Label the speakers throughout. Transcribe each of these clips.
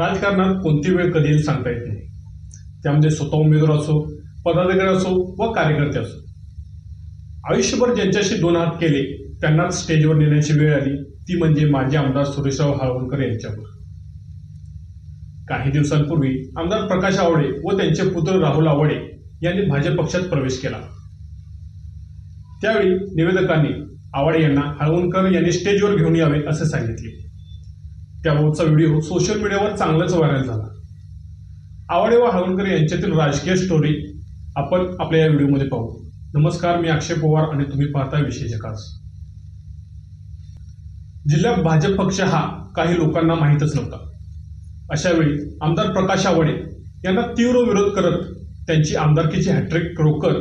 Speaker 1: राजकारणात कोणती वेळ कधी येईल सांगता येत नाही. त्यामध्ये स्वतः उमेदवार असो पदाधिकारी असो व कार्यकर्ते असो. आयुष्यभर ज्यांच्याशी दोन हात केले त्यांनाच स्टेजवर नेण्याची वेळ आली. ती म्हणजे माजी आमदार सुरेशराव हळवणकर यांच्यावर. काही दिवसांपूर्वी आमदार प्रकाश आवडे व त्यांचे पुत्र राहुल आवडे यांनी भाजप पक्षात प्रवेश केला. त्यावेळी निवेदकांनी आवडे यांना हळवणकर यांनी स्टेजवर घेऊन यावे असे सांगितले. त्याबाबतचा व्हिडिओ सोशल मीडियावर चांगलाच व्हायरल झाला. आवडे व हळवणकर यांच्यातील राजकीय स्टोरी आपण आपल्या या व्हिडिओमध्ये पाहू. नमस्कार मी अक्षय पवार आणि तुम्ही पाहताय विशेषकास जिल्ह्यात भाजप पक्ष हा काही लोकांना माहीतच नव्हता. अशावेळी आमदार प्रकाश आवडे यांना तीव्र विरोध करत त्यांची आमदारकीची हॅट्रिक रोकर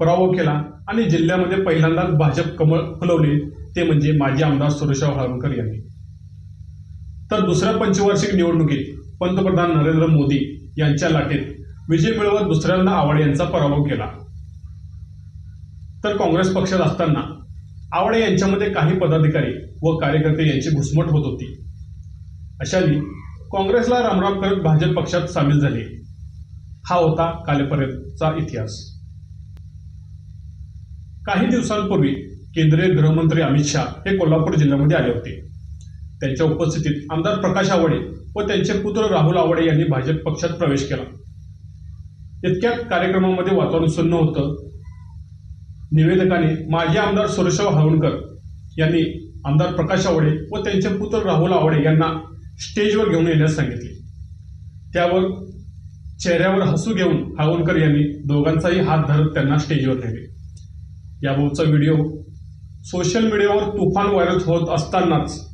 Speaker 1: पराभव केला आणि जिल्ह्यामध्ये पहिल्यांदाच भाजप कमळ फुलवले. ते म्हणजे माजी आमदार सुरेशराव हळवणकर यांनी. तर दुसऱ्या पंचवार्षिक निवडणुकीत पंतप्रधान नरेंद्र मोदी यांच्या लाटेत विजय मिळवत दुसऱ्यांदा आवडे यांचा पराभव केला. तर काँग्रेस पक्षात असताना आवडे यांच्यामध्ये काही पदाधिकारी व कार्यकर्ते यांची घुसमट होत होती. अशाने काँग्रेसला रामराम करत भाजप पक्षात सामील झाले. हा होता कालपर्यंतचा इतिहास. काही दिवसांपूर्वी केंद्रीय गृहमंत्री अमित शहा हे कोल्हापूर जिल्ह्यामध्ये आले होते. त्यांच्या उपस्थितीत आमदार प्रकाश आवडे व त्यांचे पुत्र राहुल आवडे यांनी भाजप पक्षात प्रवेश केला. इतक्यात कार्यक्रमामध्ये वातावरण सुन्न होतं. निवेदकाने माजी आमदार सुरेशराव हळवणकर यांनी आमदार प्रकाश आवडे व त्यांचे पुत्र राहुल आवडे यांना स्टेजवर घेऊन येण्यास सांगितले. त्यावर चेहऱ्यावर हसू घेऊन हळवणकर यांनी दोघांचाही हात धरत त्यांना स्टेजवर नेले. याबाबतचा व्हिडिओ सोशल मीडियावर तुफान व्हायरल होत असतानाच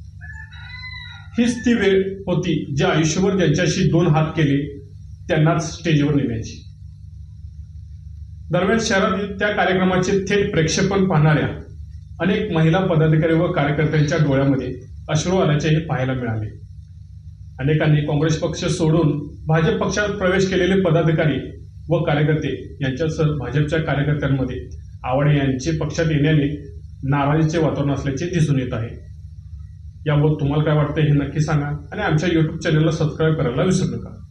Speaker 1: हीच ती वेळ होती जी आयुष्यभर ज्यांच्याशी दोन हात केले त्यांनाच स्टेजवर नेण्याची. दरम्यान शहरातील त्या कार्यक्रमाचे थेट प्रेक्षेपण पाहणाऱ्या अनेक महिला पदाधिकारी व कार्यकर्त्यांच्या डोळ्यामध्ये अश्रू आल्याचे पाहायला मिळाले. अनेकांनी काँग्रेस पक्ष सोडून भाजप पक्षात प्रवेश केलेले पदाधिकारी व कार्यकर्ते यांच्यासह भाजपच्या कार्यकर्त्यांमध्ये आवडे यांचे पक्षात येण्याने नाराजीचे वातावरण असल्याचे दिसून येत आहे. याबाबत तुम्हाला काय वाटतं हे नक्की सांगा. आणि आमच्या युट्यूब चॅनलला सबस्क्राईब करायला विसरू नका.